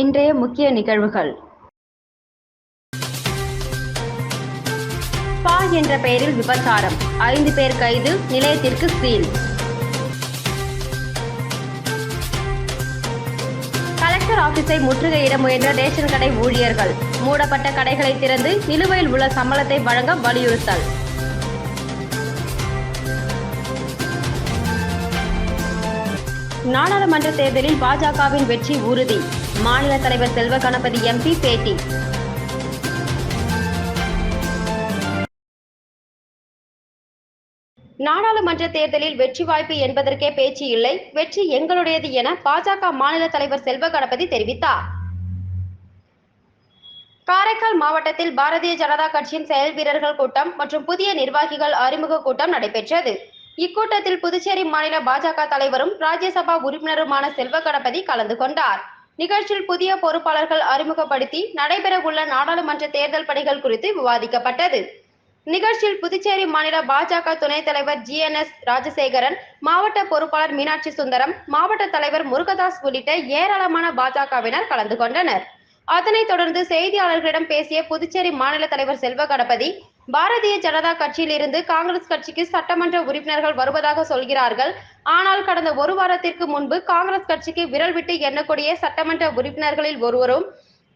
இன்றைய முக்கிய நிகழ்வுகள். பா என்ற பெயரில் விபச்சாரம். ஐந்து பேர் கைது நிலையத்திற்கு சீல் கலெக்டர் ஆபீஸை முற்றுகையிட முயன்ற ரேஷன் கடை ஊழியர்கள். மூடப்பட்ட கடைகளை திறந்து நிலுவையில் உள்ள சம்பளத்தை வழங்க வலியுறுத்தல். நாடாளுமன்ற தேர்தலில் பாஜகவின் வெற்றி உறுதி. மாநில தலைவர் செல்வ கணபதி எம்பி பேட்டி. நாடாளுமன்ற தேர்தலில் வெற்றி வாய்ப்பு என்பதற்கே பேச்சு இல்லை வெற்றி எங்களுடையது என பாஜக மாநில தலைவர் செல்வ கணபதி தெரிவித்தார். காரைக்கால் மாவட்டத்தில் பாரதிய ஜனதா கட்சியின் செயல் வீரர்கள் கூட்டம் மற்றும் புதிய நிர்வாகிகள் அறிமுக கூட்டம் நடைபெற்றது. இக்கூட்டத்தில் புதுச்சேரி மாநில பாஜக தலைவரும் ராஜ்யசபா உறுப்பினருமான செல்வ கணபதி கலந்து கொண்டார். நிகழ்ச்சியில் புதிய பொறுப்பாளர்கள் அறிமுகப்படுத்தி நடைபெறவுள்ள நாடாளுமன்ற தேர்தல் பணிகள் குறித்து விவாதிக்கப்பட்டது. நிகழ்ச்சியில் புதுச்சேரி மாநில பாஜக துணைத் தலைவர் ஜி என் எஸ் ராஜசேகரன் மாவட்ட பொறுப்பாளர் மீனாட்சி சுந்தரம் மாவட்ட தலைவர் முருகதாஸ் உள்ளிட்ட ஏராளமான பாஜகவினர் கலந்து கொண்டனர். அதனைத் தொடர்ந்து செய்தியாளர்களிடம் பேசிய புதுச்சேரி மாநில தலைவர் செல்வ கணபதி பாரதிய ஜனதா கட்சியில் இருந்து காங்கிரஸ் கட்சிக்கு சட்டமன்ற உறுப்பினர்கள் வருவதாக சொல்கிறார்கள். ஆனால் கடந்த ஒரு வாரத்திற்கு முன்பு காங்கிரஸ் கட்சிக்கு விரல் விட்டு எண்ணக்கூடிய சட்டமன்ற உறுப்பினர்களில் ஒருவரும்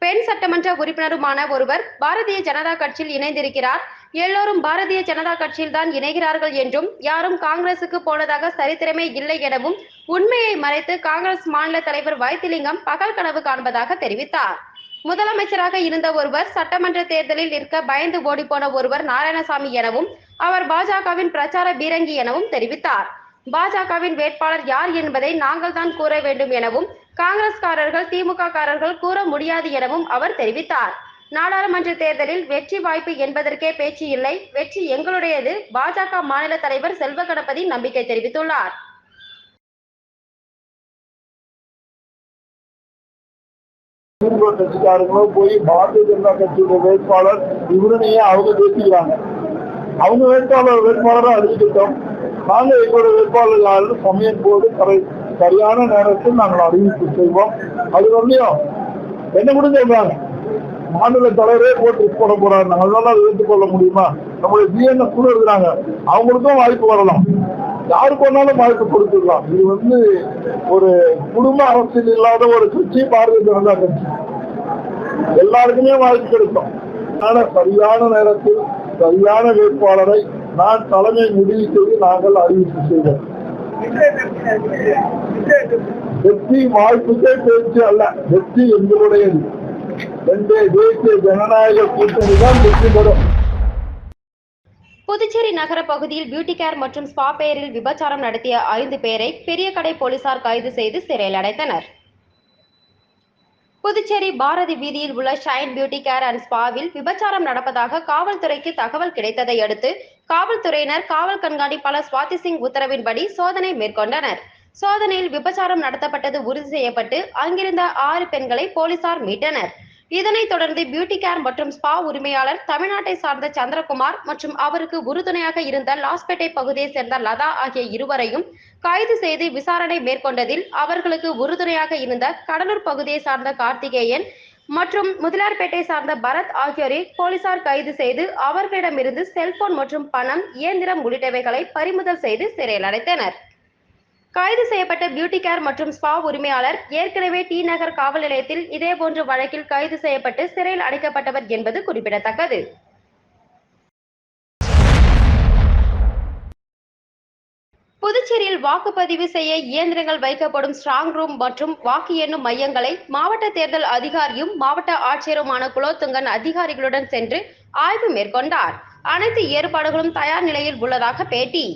பெண் சட்டமன்ற உறுப்பினருமான ஒருவர் பாரதிய ஜனதா கட்சியில் இணைந்திருக்கிறார். எல்லோரும் பாரதிய ஜனதா கட்சியில் தான் இணைகிறார்கள் என்றும் யாரும் காங்கிரசுக்கு போனதாக சரித்திரமே இல்லை எனவும் உண்மையை மறைத்து காங்கிரஸ் மாநில தலைவர் வைத்திலிங்கம் பகல் கனவு காண்பதாக தெரிவித்தார். முதலமைச்சராக இருந்த ஒருவர் சட்டமன்ற தேர்தலில் நிற்க பயந்து ஓடிப்போன ஒருவர் நாராயணசாமி எனவும் அவர் பாஜகவின் பிரச்சார பீரங்கி எனவும் தெரிவித்தார். பாஜகவின் வேட்பாளர் யார் என்பதை நாங்கள் தான் கூற வேண்டும் எனவும் காங்கிரஸ்காரர்கள் திமுக காரர்கள் கூற முடியாது எனவும் அவர் தெரிவித்தார். நாடாளுமன்ற தேர்தலில் வெற்றி வாய்ப்பு என்பதற்கே பேச்சு இல்லை. வெற்றி எங்களுடையது. பாஜக மாநில தலைவர் செல்வ கணபதி நம்பிக்கை தெரிவித்துள்ளார். திமுக கட்சிக்காரங்களும் போய் பாரதிய ஜனதா கட்சியோட வேட்பாளர் இவருனையே அவங்க பேசிக்கிறாங்க அவங்க வேட்பாளர் வேட்பாளராக அறிவிக்கிட்டோம் நாங்கள் எங்களோட வேட்பாளர்கள் சமயம் போது கரை சரியான நேரத்தில் நாங்கள் அறிவிப்பு செய்வோம். அது வரலையும் என்ன கூட சொல்றாங்க? மாநில தலைவரே போட்டு போட போறாங்க அதனால அதை ஏற்றுக்கொள்ள முடியுமா? நம்மளுடைய ஜிஎன்எஸ் கூட இருக்கிறாங்க. அவங்களுக்கும் வாய்ப்பு வரலாம். யாருக்கு வேணாலும் வாழ்க்கை கொடுத்துடலாம் இது வந்து ஒரு குடும்ப அரசியல் இல்லாத ஒரு கட்சி பாரதிய ஜனதா கட்சி. எல்லாருக்குமே வாழ்க்கை கிடைக்கும். ஆனா சரியான நேரத்தில் சரியான வேட்பாளரை நான் தலைமை முடிவு செய்து நாங்கள் அறிவிப்பு செய்வோம் வெற்றி வாய்ப்புக்கே பேச்சு அல்ல வெற்றி எங்களுடையது. ரெண்டே தேசிய ஜனநாயக கூட்டணி தான் வெற்றி பெறும். புதுச்சேரி நகர பகுதியில் பியூட்டி கேர் மற்றும் ஸ்பா பெயரில் விபச்சாரம் நடத்திய ஐந்து பேரை பெரிய கடை போலீசார் கைது செய்து சிறையில் அடைத்தனர். புதுச்சேரி பாரதி வீதியில் உள்ள ஷைன் பியூட்டி கேர் அண்ட் ஸ்பாவில் விபச்சாரம் நடப்பதாக காவல்துறைக்கு தகவல் கிடைத்ததை அடுத்து காவல்துறையினர் காவல் கண்காணிப்பாளர் சுவாதி சிங் உத்தரவின்படி சோதனை மேற்கொண்டனர். சோதனையில் விபச்சாரம் நடத்தப்பட்டது உறுதி செய்யப்பட்டு அங்கிருந்த ஆறு பெண்களை போலீசார் மீட்டனர். இதனைத் தொடர்ந்து பியூட்டி கேர் மற்றும் ஸ்பா உரிமையாளர் தமிழ்நாட்டை சார்ந்த சந்திரகுமார் மற்றும் அவருக்கு உறுதுணையாக இருந்த லாஸ்பேட்டை பகுதியைச் சேர்ந்த லதா ஆகிய இருவரையும் கைது செய்து விசாரணை மேற்கொண்டதில் அவர்களுக்கு உறுதுணையாக இருந்த கடலூர் பகுதியை சார்ந்த கார்த்திகேயன் மற்றும் முதலியார்பேட்டை சார்ந்த பரத் ஆகியோரை போலீசார் கைது செய்து அவர்களிடமிருந்து செல்போன் மற்றும் பணம் இயந்திரம் உள்ளிட்டவைகளை பறிமுதல் செய்து சிறையில் அடைத்தனர். கைது செய்யப்பட்ட பியூட்டி கேர் மற்றும் ஸ்பா உரிமையாளர் ஏற்கனவே டி நகர் காவல் நிலையத்தில் இதேபோன்ற வழக்கில் கைது செய்யப்பட்டு சிறையில் அடைக்கப்பட்டவர் என்பது குறிப்பிடத்தக்கது. புதுச்சேரியில் வாக்குப்பதிவு செய்ய இயந்திரங்கள் வைக்கப்படும் ஸ்ட்ராங் ரூம் மற்றும் வாக்கு எண்ணும் மையங்களை மாவட்ட தேர்தல் அதிகாரியும் மாவட்ட ஆட்சியருமான குலோத்துங்கன் அதிகாரிகளுடன் சென்று ஆய்வு மேற்கொண்டார். அனைத்து ஏற்பாடுகளும் தயார் நிலையில் உள்ளதாக பேட்டி.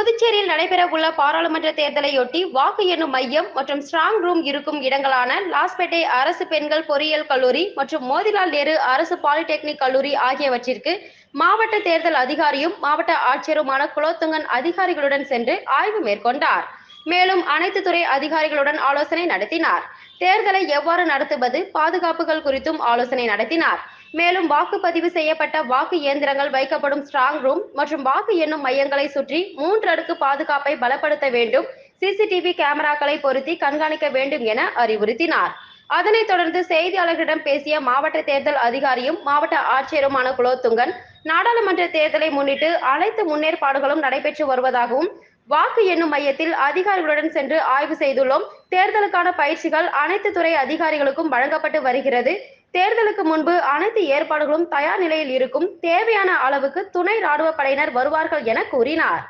புதுச்சேரியில் நடைபெறவுள்ள பாராளுமன்ற தேர்தலையொட்டி வாக்கு எண்ணும் மையம் மற்றும் ஸ்ட்ராங் ரூம் இருக்கும் இடங்களான லாஸ்பேட்டை அரசு பெண்கள் பொறியியல் கல்லூரி மற்றும் மோதிலால் நேரு அரசு பாலிடெக்னிக் கல்லூரி ஆகியவற்றிற்கு மாவட்ட தேர்தல் அதிகாரியும் மாவட்ட ஆட்சியருமான குலோத்துங்கன் அதிகாரிகளுடன் சென்று ஆய்வு மேற்கொண்டார். மேலும் அனைத்து துறை அதிகாரிகளுடன் ஆலோசனை நடத்தினார். தேர்தலை எவ்வாறு நடத்துவது பாதுகாப்புகள் குறித்தும் ஆலோசனை நடத்தினார். மேலும் வாக்குப்பதிவு செய்யப்பட்ட வாக்கு இயந்திரங்கள் வைக்கப்படும் ஸ்ட்ராங் ரூம் மற்றும் வாக்கு எண்ணும் மையங்களை சுற்றி மூன்று அடுக்கு பாதுகாப்பை பலப்படுத்த வேண்டும். சிசிடிவி கேமராக்களை பொருத்தி கண்காணிக்க வேண்டும் என அறிவுறுத்தினார். அதனைத் தொடர்ந்து செய்தியாளர்களிடம் பேசிய மாவட்ட தேர்தல் அதிகாரியும் மாவட்ட ஆட்சியருமான குலோத்துங்கன் நாடாளுமன்ற தேர்தலை முன்னிட்டு அனைத்து முன்னேற்பாடுகளும் நடைபெற்று வருவதாகவும் வாக்கு எண்ணும் மையத்தில் அதிகாரிகளுடன் சென்று ஆய்வு செய்துள்ளோம். தேர்தலுக்கான பயிற்சிகள் அனைத்து துறை அதிகாரிகளுக்கும் வழங்கப்பட்டு வருகிறது. தேர்தலுக்கு முன்பு அனைத்து ஏற்பாடுகளும் தயார் நிலையில் இருக்கும். தேவையான அளவுக்கு துணை ராணுவ படையினர் வருவார்கள் என கூறினார்.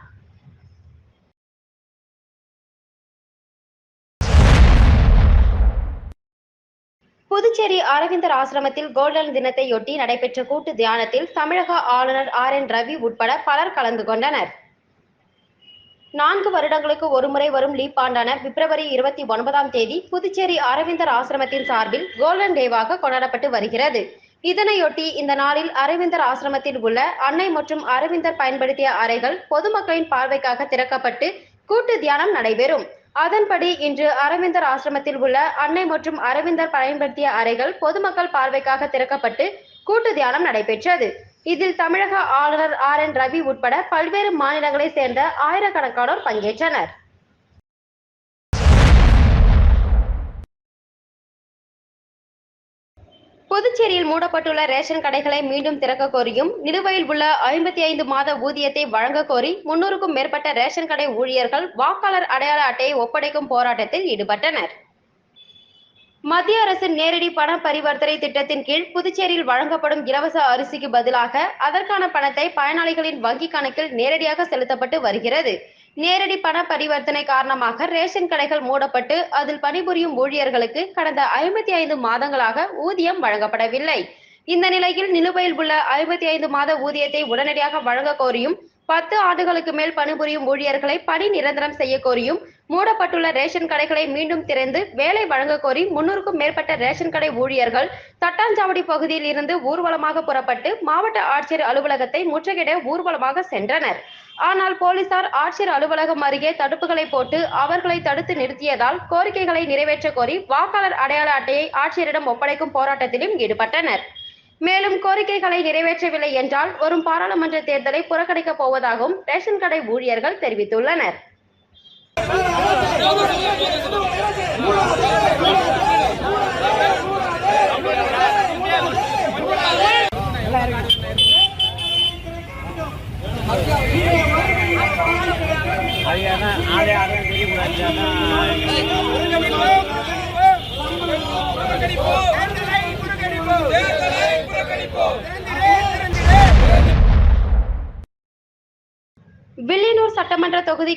புதுச்சேரி அரவிந்தர் ஆசிரமத்தில் கோல்டன் தினத்தையொட்டி நடைபெற்ற கூட்டு தியானத்தில் தமிழக ஆளுநர் ஆர் என் ரவி உட்பட பலர் கலந்து கொண்டனர். நான்கு வருடங்களுக்கு ஒருமுறை வரும் லீப் ஆண்டான பிப்ரவரி இருபத்தி ஒன்பதாம் தேதி புதுச்சேரி அரவிந்தர் ஆசிரமத்தின் சார்பில் கோல்டன் டேவாக கொண்டாடப்பட்டு வருகிறது. இதனையொட்டி இந்த நாளில் அரவிந்தர் ஆசிரமத்தில் உள்ள அன்னை மற்றும் அரவிந்தர் பயன்படுத்திய அறைகள் பொதுமக்களின் பார்வைக்காக திறக்கப்பட்டு கூட்டு தியானம் நடைபெறும். அதன்படி இன்று அரவிந்தர் ஆசிரமத்தில் உள்ள அன்னை மற்றும் அரவிந்தர் பயன்படுத்திய அறைகள் பொதுமக்கள் பார்வைக்காக திறக்கப்பட்டு கூட்டு தியானம் நடைபெற்றது. இதில் தமிழக ஆளுநர் ஆர் என் ரவி உட்பட பல்வேறு மாநிலங்களைச் சேர்ந்த ஆயிரக்கணக்கானோர் பங்கேற்றனர். புதுச்சேரியில் மூடப்பட்டுள்ள ரேஷன் கடைகளை மீண்டும் திறக்க கோரியும் நிலுவையில் உள்ள ஐம்பத்தி ஐந்து மாத ஊதியத்தை வழங்க கோரி முன்னூறுக்கும் மேற்பட்ட ரேஷன் கடை ஊழியர்கள் வாக்காளர் அடையாள அட்டையை ஒப்படைக்கும் போராட்டத்தில் ஈடுபட்டனர். மத்திய அரசின் நேரடி பண பரிவர்த்தனை திட்டத்தின் கீழ் புதுச்சேரியில் வழங்கப்படும் இலவச அரிசிக்கு பதிலாக அதற்கான பணத்தை பயனாளிகளின் வங்கி கணக்கில் நேரடியாக செலுத்தப்பட்டு வருகிறது. நேரடி பண பரிவர்த்தனை காரணமாக ரேஷன் கடைகள் மூடப்பட்டு அதில் பணிபுரியும் ஊழியர்களுக்கு கடந்த ஐம்பத்தி ஐந்து மாதங்களாக ஊதியம் வழங்கப்படவில்லை. இந்த நிலையில் நிலுவையில் உள்ள ஐம்பத்தி ஐந்து மாத ஊதியத்தை உடனடியாக வழங்க கோரியும் பத்து ஆண்டுகளுக்கு மேல் பணிபுரியும் ஊழியர்களை பணி நிரந்தரம் செய்ய கோரியும் மூடப்பட்டுள்ள ரேஷன் கடைகளை மீண்டும் திறந்து வேலை வழங்க கோரி முன்னூறுக்கும் மேற்பட்ட ரேஷன் கடை ஊழியர்கள் தட்டாஞ்சாவடி பகுதியில் இருந்து ஊர்வலமாக புறப்பட்டு மாவட்ட ஆட்சியர் அலுவலகத்தை முற்றுகையிட ஊர்வலமாக சென்றனர். ஆனால் போலீசார் ஆட்சியர் அலுவலகம் அருகே தடுப்புகளை போட்டு அவர்களை தடுத்து நிறுத்தியதால் கோரிக்கைகளை நிறைவேற்ற கோரி வாக்காளர் அடையாள அட்டையை ஆட்சியரிடம் ஒப்படைக்கும் போராட்டத்திலும் ஈடுபட்டனர். மேலும் கோரிக்கைகளை நிறைவேற்றவில்லை என்றால் வரும் பாராளுமன்ற தேர்தலை புறக்கணிக்கப் போவதாகவும் ரேஷன் கடை ஊழியர்கள் தெரிவித்துள்ளனர்.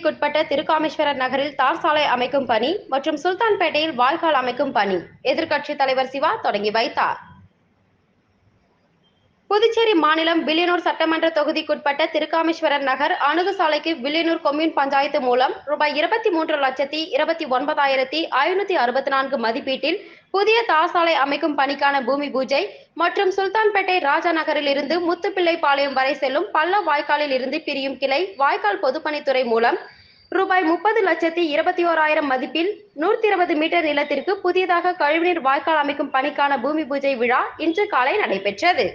தொகுதிக்குட்பட்ட திருக்காமேஸ்வரர் நகரில் தார் சாலை அமைக்கும் பணி மற்றும் சுல்தான்பேட்டையில் வாய்க்கால் அமைக்கும் பணி. எதிர்க்கட்சித் தலைவர் சிவா தொடங்கி வைத்தார். புதுச்சேரி மாநிலம் வில்லியனூர் சட்டமன்ற தொகுதிக்குட்பட்ட திருக்காமேஸ்வரர் நகர் அணுகு சாலைக்கு வில்லியனூர் கொம்யூன் பஞ்சாயத்து மூலம் ரூபாய் இருபத்தி மூன்று லட்சத்தி இருபத்தி ஒன்பதாயிரத்தி ஐநூத்தி அறுபத்தி நான்கு மதிப்பீட்டில் புதிய தாசாலை அமைக்கும் பணிக்கான பூமி பூஜை மற்றும் சுல்தான்பேட்டை ராஜா நகரில் இருந்து முத்துப்பிள்ளைப்பாளையம் வரை செல்லும் பள்ள வாய்க்காலில் இருந்து பிரியும் கிளை வாய்க்கால் பொதுப்பணித்துறை மூலம் ரூபாய் முப்பது லட்சத்தி இருபத்தி ஓராயிரம் மதிப்பில் நூற்றி இருபது மீட்டர் நிலத்திற்கு புதியதாக கழிவுநீர் வாய்க்கால் அமைக்கும் பணிக்கான பூமி பூஜை விழா இன்று காலை நடைபெற்றது.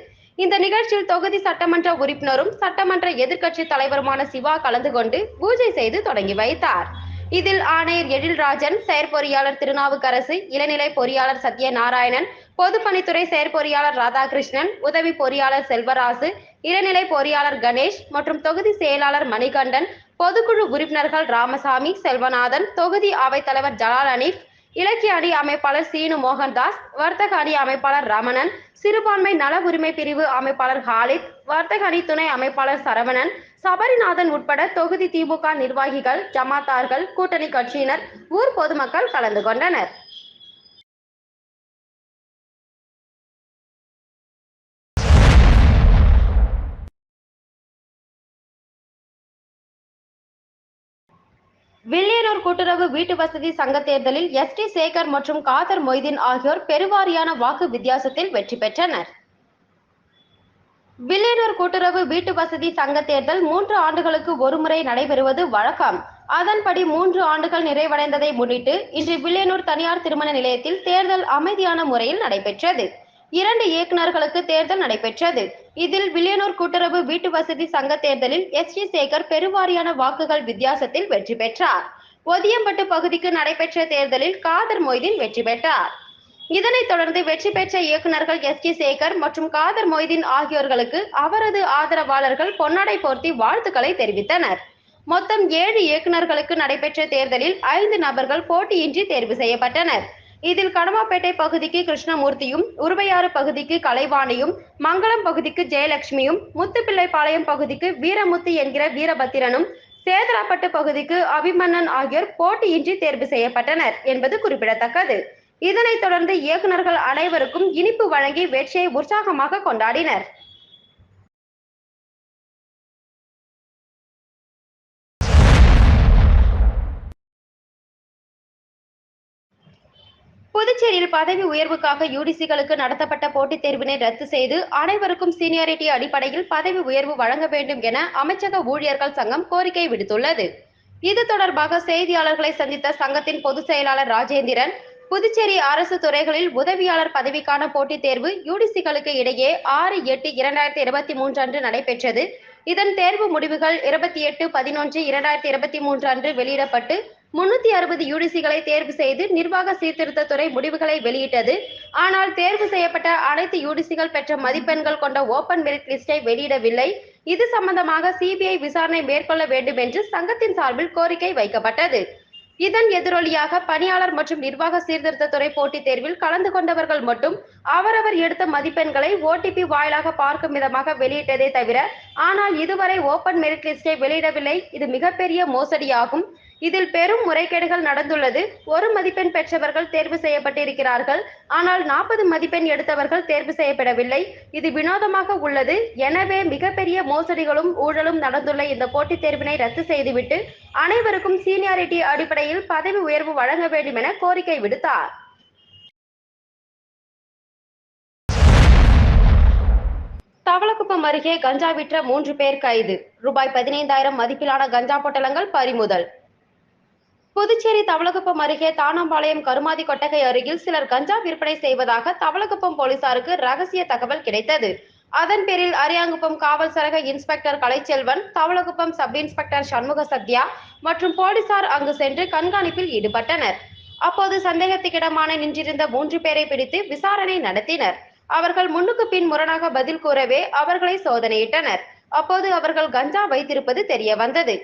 இந்த நிகழ்ச்சியில் தொகுதி சட்டமன்ற உறுப்பினரும் சட்டமன்ற எதிர்க்கட்சி தலைவருமான சிவா கலந்து கொண்டு பூஜை செய்து தொடங்கி வைத்தார். இதில் ஆணையர் எழில்ராஜன் செயற்பொறியாளர் திருநாவுக்கரசு இளநிலை பொறியாளர் சத்யநாராயணன் பொதுப்பணித்துறை செயற்பொறியாளர் ராதாகிருஷ்ணன் உதவி பொறியாளர் செல்வராசு இளநிலை பொறியாளர் கணேஷ் மற்றும் தொகுதி செயலாளர் மணிகண்டன் பொதுக்குழு உறுப்பினர்கள் ராமசாமி செல்வநாதன் தொகுதி அவைத்தலைவர் ஜலால் அனீப் இலக்கிய அணி அமைப்பாளர் சீனு மோகன்தாஸ் வர்த்தக அணி அமைப்பாளர் ரமணன் சிறுபான்மை நல உரிமை பிரிவு அமைப்பாளர் ஹாலித் வர்த்தக அணி துணை அமைப்பாளர் சரவணன் சபரிநாதன் உட்பட தொகுதி திமுக நிர்வாகிகள் ஜமாத்தார்கள் கூட்டணி கட்சியினர் ஊர் பொதுமக்கள் கலந்து கொண்டனர். வில்லியனூர் கூட்டுறவு வீட்டு வசதி சங்க தேர்தலில் எஸ் டி சேகர் மற்றும் காதர் மொய்தீன் ஆகியோர் பெருவாரியான வாக்கு வித்தியாசத்தில் வெற்றி பெற்றனர். வில்லியனூர் கூட்டுறவு வீட்டு வசதி சங்க தேர்தல் மூன்று ஆண்டுகளுக்கு ஒருமுறை நடைபெறுவது வழக்கம். அதன்படி மூன்று ஆண்டுகள் நிறைவடைந்ததை முன்னிட்டு இன்று வில்லியனூர் தனியார் திருமண நிலையத்தில் தேர்தல் அமைதியான முறையில் நடைபெற்றது. இரண்டு இயக்குநர்களுக்கு தேர்தல் நடைபெற்றது. இதில் வில்லியனூர் கூட்டுறவு வீட்டு வசதி சங்க தேர்தலில் எஸ் ஜி சேகர் பெருவாரியான வாக்குகள் வித்தியாசத்தில் வெற்றி பெற்றார். ஒதியம்பட்டு பகுதிக்கு நடைபெற்ற தேர்தலில் காதர் மொய்தீன் வெற்றி பெற்றார். இதனைத் தொடர்ந்து வெற்றி பெற்ற இயக்குநர்கள் எஸ் கே சேகர் மற்றும் காதர் மொய்தீன் ஆகியோர்களுக்கு அவரது ஆதரவாளர்கள் பொன்னாடை போர்த்தி வாழ்த்துக்களை தெரிவித்தனர். மொத்தம் ஏழு இயக்குநர்களுக்கு நடைபெற்ற தேர்தலில் ஐந்து நபர்கள் போட்டியின்றி தேர்வு செய்யப்பட்டனர். இதில் கடமாப்பேட்டை பகுதிக்கு கிருஷ்ணமூர்த்தியும் உருவையாறு பகுதிக்கு கலைவாணியும் மங்களம் பகுதிக்கு ஜெயலட்சுமியும் முத்துப்பிள்ளைப்பாளையம் பகுதிக்கு வீரமுத்து என்கிற வீரபத்திரனும் சேதராப்பட்டு பகுதிக்கு அபிமன்னன் ஆகியோர் போட்டியின்றி தேர்வு செய்யப்பட்டனர் என்பது குறிப்பிடத்தக்கது. இதனைத் தொடர்ந்து இயக்குநர்கள் அனைவருக்கும் இனிப்பு வழங்கி வெற்றியை உற்சாகமாக கொண்டாடினர். புதுச்சேரியில் பதவி உயர்வுக்காக யூடிசிகளுக்கு நடத்தப்பட்ட போட்டித் தேர்வினை ரத்து செய்து அனைவருக்கும் சீனியாரிட்டி அடிப்படையில் பதவி உயர்வு வழங்க வேண்டும் என அமைச்சக ஊழியர்கள் சங்கம் கோரிக்கை விடுத்துள்ளது. இது தொடர்பாக செய்தியாளர்களை சந்தித்த சங்கத்தின் பொதுச் செயலாளர் ராஜேந்திரன் புதுச்சேரி அரசு துறைகளில் உதவியாளர் பதவிக்கான போட்டித் தேர்வு யூடிசிகளுக்கு இடையே ஆறு எட்டு இரண்டாயிரத்தி இருபத்தி மூன்று அன்று நடைபெற்றது. இதன் தேர்வு முடிவுகள் இருபத்தி எட்டு பதினொன்று இரண்டாயிரத்தி இருபத்தி மூன்று அன்று வெளியிடப்பட்டு முன்னூத்தி அறுபது யூடிசிகளை தேர்வு செய்து நிர்வாக சீர்திருத்தத்துறை முடிவுகளை வெளியிட்டது. ஆனால் தேர்வு செய்யப்பட்ட அனைத்து யூடிசிகள் பெற்ற மதிப்பெண்கள் கொண்ட ஓபன் மெரிட் லிஸ்டை வெளியிடவில்லை. இது சம்பந்தமாக சிபிஐ விசாரணை மேற்கொள்ள வேண்டும் என்று சங்கத்தின் சார்பில் கோரிக்கை வைக்கப்பட்டது. இதன் எதிரொலியாக பணியாளர் மற்றும் நிர்வாக சீர்திருத்தத்துறை போட்டித் தேர்வில் கலந்து கொண்டவர்கள் மட்டும் அவரவர் எடுத்த மதிப்பெண்களை ஓடிபி வாயிலாக பார்க்கும் விதமாக வெளியிட்டதே தவிர ஆனால் இதுவரை ஓபன் மெரிட் லிஸ்டை வெளியிடவில்லை. இது மிகப்பெரிய மோசடியாகும். இதில் பெரும் முறைகேடுகள் நடந்துள்ளது. ஒரு மதிப்பெண் பெற்றவர்கள் தேர்வு செய்யப்பட்டிருக்கிறார்கள். ஆனால் நாற்பது மதிப்பெண் எடுத்தவர்கள் தேர்வு செய்யப்படவில்லை. இது வினோதமாக உள்ளது. எனவே மிகப்பெரிய மோசடிகளும் ஊழலும் நடந்துள்ள இந்த போட்டித் தேர்வினை ரத்து செய்துவிட்டு அனைவருக்கும் சீனியாரிட்டி அடிப்படையில் பதவி உயர்வு வழங்க வேண்டும் என கோரிக்கை விடுத்தார். தவளக்குப்பம் அருகே கஞ்சா விற்ற மூன்று பேர் கைது. ரூபாய் பதினைந்தாயிரம் மதிப்பிலான கஞ்சா பொட்டலங்கள் பறிமுதல். புதுச்சேரி தவளகுப்பம் அருகே தானாம்பாளையம் கருமாதி கொட்டகை அருகில் சிலர் கஞ்சா விற்பனை செய்வதாக தவளகுப்பம் போலீசாருக்கு ரகசிய தகவல் கிடைத்தது. அதன் பேரில் அரியாங்குப்பம் காவல் சரக inspector Kalaiselvan Thavalakuppam sub inspector Shanmuga Sathya மற்றும் போலீசார் அங்கு சென்று கண்காணிப்பில் ஈடுபட்டனர். அப்போது சந்தேகத்துக்கிடமான நின்றிருந்த மூன்று பேரை பிடித்து விசாரணை நடத்தினர். அவர்கள் முன்னுக்கு பின் முரணாக பதில் கூறவே அவர்களை சோதனையிட்டனர். அப்போது அவர்கள் கஞ்சா வைத்திருப்பது தெரிய வந்தது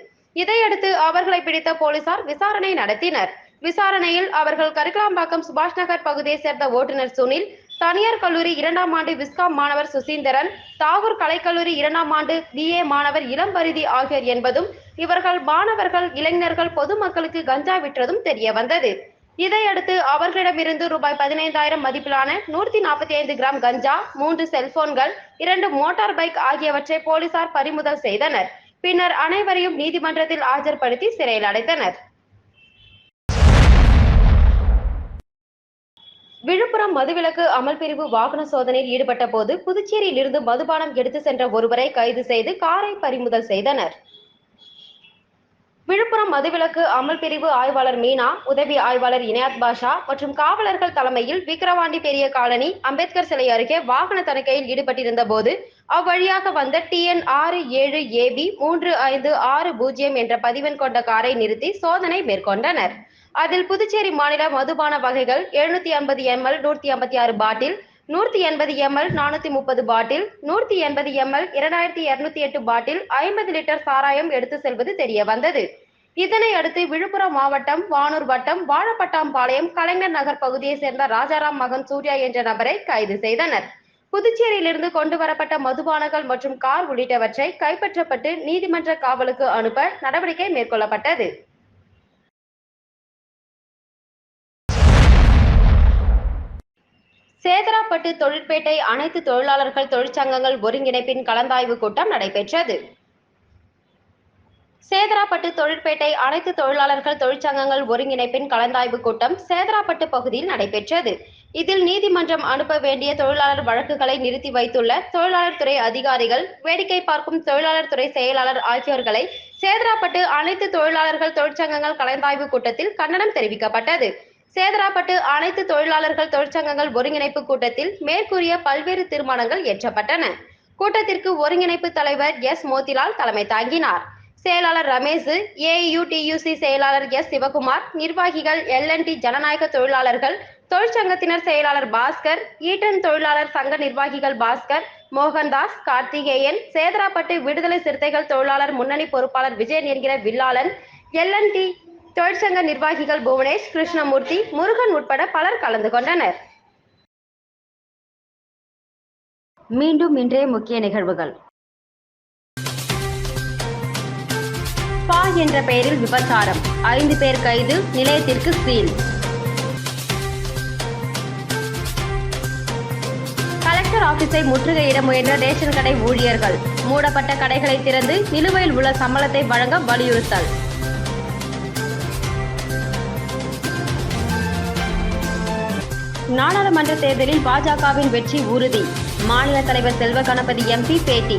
இதையடுத்து அவர்களை பிடித்த போலீசார் விசாரணை நடத்தினர். விசாரணையில் அவர்கள் கரிக்கலாம்பாக்கம் சுபாஷ் நகர் பகுதியை சேர்ந்த ஓட்டுநர் சுனில் தனியார் கல்லூரி இரண்டாம் ஆண்டு விஸ்காம் மாணவர் சுசீந்திரன் தாகூர் கலைக்கல்லூரி இரண்டாம் ஆண்டு பிஏ மாணவர் இளம்பருதி ஆகியோர் என்பதும் இவர்கள் மாணவர்கள் இளைஞர்கள் பொதுமக்களுக்கு கஞ்சா விற்றதும் தெரிய வந்தது. இதையடுத்து அவர்களிடமிருந்து ரூபாய் பதினைந்தாயிரம் மதிப்பிலான நூற்றி நாற்பத்தி ஐந்து கிராம் கஞ்சா மூன்று செல்போன்கள் இரண்டு மோட்டார் பைக் ஆகியவற்றை போலீசார் பறிமுதல் செய்தனர். பின்னர் அனைவரையும் நீதிமன்றத்தில் ஆஜர்படுத்தி சிறையில் அடைத்தனர். விழுப்புரம் மதுவிலக்கு அமல் பிரிவு வாகன சோதனையில் ஈடுபட்ட போது புதுச்சேரியில் இருந்து மதுபானம் எடுத்து சென்ற ஒருவரை கைது செய்து காரை பறிமுதல் செய்தனர். விழுப்புரம் மதுவிலக்கு அமல் பிரிவு ஆய்வாளர் மீனா உதவி ஆய்வாளர் இனயாத் பாஷா மற்றும் காவலர்கள் தலைமையில் விக்கிரவாண்டி பெரிய காலனி அம்பேத்கர் சிலை அருகே வாகன தணிக்கையில் ஈடுபட்டிருந்த போது அவ்வழியாக வந்த டிஎன் ஆறு ஏழு ஏபி மூன்று ஐந்து ஆறு பூஜ்ஜியம் என்ற பதிவெண் கொண்ட காரை நிறுத்தி சோதனை மேற்கொண்டனர். அதில் புதுச்சேரி மாநில மதுபான வகைகள் எழுநூத்தி ஐம்பது எம்எல் நூற்றி ஐம்பத்தி ஆறு பாட்டில் நூற்றி எண்பது எம்எல் நானூத்தி முப்பது பாட்டில் நூற்றி எண்பது எம்எல் இரண்டாயிரத்தி இருநூத்தி எட்டு பாட்டில் ஐம்பது லிட்டர் சாராயம் எடுத்து செல்வது தெரிய வந்தது இதனை அடுத்து விழுப்புரம் மாவட்டம் வானூர் வட்டம் வாழப்பட்டாம்பாளையம் கலைஞர் நகர் பகுதியை சேர்ந்த ராஜாராம் மகன் சூர்யா என்ற நபரை கைது செய்தனர். புதுச்சேரியிலிருந்து கொண்டு வரப்பட்ட மதுபானங்கள் மற்றும் கார் உள்ளிட்டவற்றை கைப்பற்றப்பட்டு நீதிமன்ற காவலுக்கு அனுப்ப நடவடிக்கை மேற்கொள்ளப்பட்டது. சேதராப்பட்டு தொழிற்பேட்டை அனைத்து தொழிலாளர்கள் தொழிற்சங்கங்கள் ஒருங்கிணைப்பின் கலந்தாய்வு கூட்டம் நடைபெற்றது. சேதராப்பட்டு தொழிற்பேட்டை அனைத்து தொழிலாளர்கள் தொழிற்சங்கங்கள் ஒருங்கிணைப்பின் கலந்தாய்வு கூட்டம் சேதராப்பட்டு பகுதியில் நடைபெற்றது. இதில் நீதிமன்றம் அனுப்ப வேண்டிய தொழிலாளர் வழக்குகளை நிறுத்தி வைத்துள்ள தொழிலாளர் துறை அதிகாரிகள் வேடிக்கை பார்க்கும் தொழிலாளர் துறை செயலாளர் ஆகியோர்களை சேதராப்பட்டு அனைத்து தொழிலாளர்கள் தொழிற்சங்கங்கள் கலந்தாய்வு கூட்டத்தில் கண்டனம் தெரிவிக்கப்பட்டது. சேதராப்பட்டு அனைத்து தொழிலாளர்கள் தொழிற்சங்கங்கள் ஒருங்கிணைப்பு கூட்டத்தில் மேற்கூறிய பல்வேறு தீர்மானங்கள் இயற்றப்பட்டன. கூட்டத்திற்கு ஒருங்கிணைப்பு தலைவர் எஸ். மோதிலால் தலைமை தாங்கினார். செயலாளர் ரமேஷ் ஏயுடியூசி செயலாளர் எஸ். சிவகுமார் நிர்வாகிகள் எல்என்டி ஜனநாயக தொழிலாளர்கள் தொழிற்சங்கத்தினர் செயலாளர் பாஸ்கர் ஈட்டன் தொழிலாளர் சங்க நிர்வாகிகள் பாஸ்கர் மோகன்தாஸ் கார்த்திகேயன் சேதராப்பட்டு விடுதலை சிறுத்தைகள் தொழிலாளர் முன்னணி பொறுப்பாளர் விஜயன் என்கிற வில்லாளன் எல்என்டி தொழிற்சங்க நிர்வாகிகள் புவனேஷ் கிருஷ்ணமூர்த்தி முருகன் உட்பட பலர் கலந்து கொண்டனர். மீண்டும் இன்றைய முக்கிய நிகழ்வுகள். பா என்ற பெயரில் விபச்சாரம். ஐந்து பேர் கைது நிலையத்திற்கு சீல். கலெக்டர் ஆபீஸை முற்றுகையிட முயன்ற ரேஷன் கடை ஊழியர்கள். மூடப்பட்ட கடைகளை திறந்து நிலுவையில் உள்ள சம்பளத்தை வழங்க வலியுறுத்தல். நாடாளுமன்ற தேர்தலில் பாஜகவின் வெற்றி உறுதி. மாநில தலைவர் செல்வ கணபதி எம்பி பேட்டி.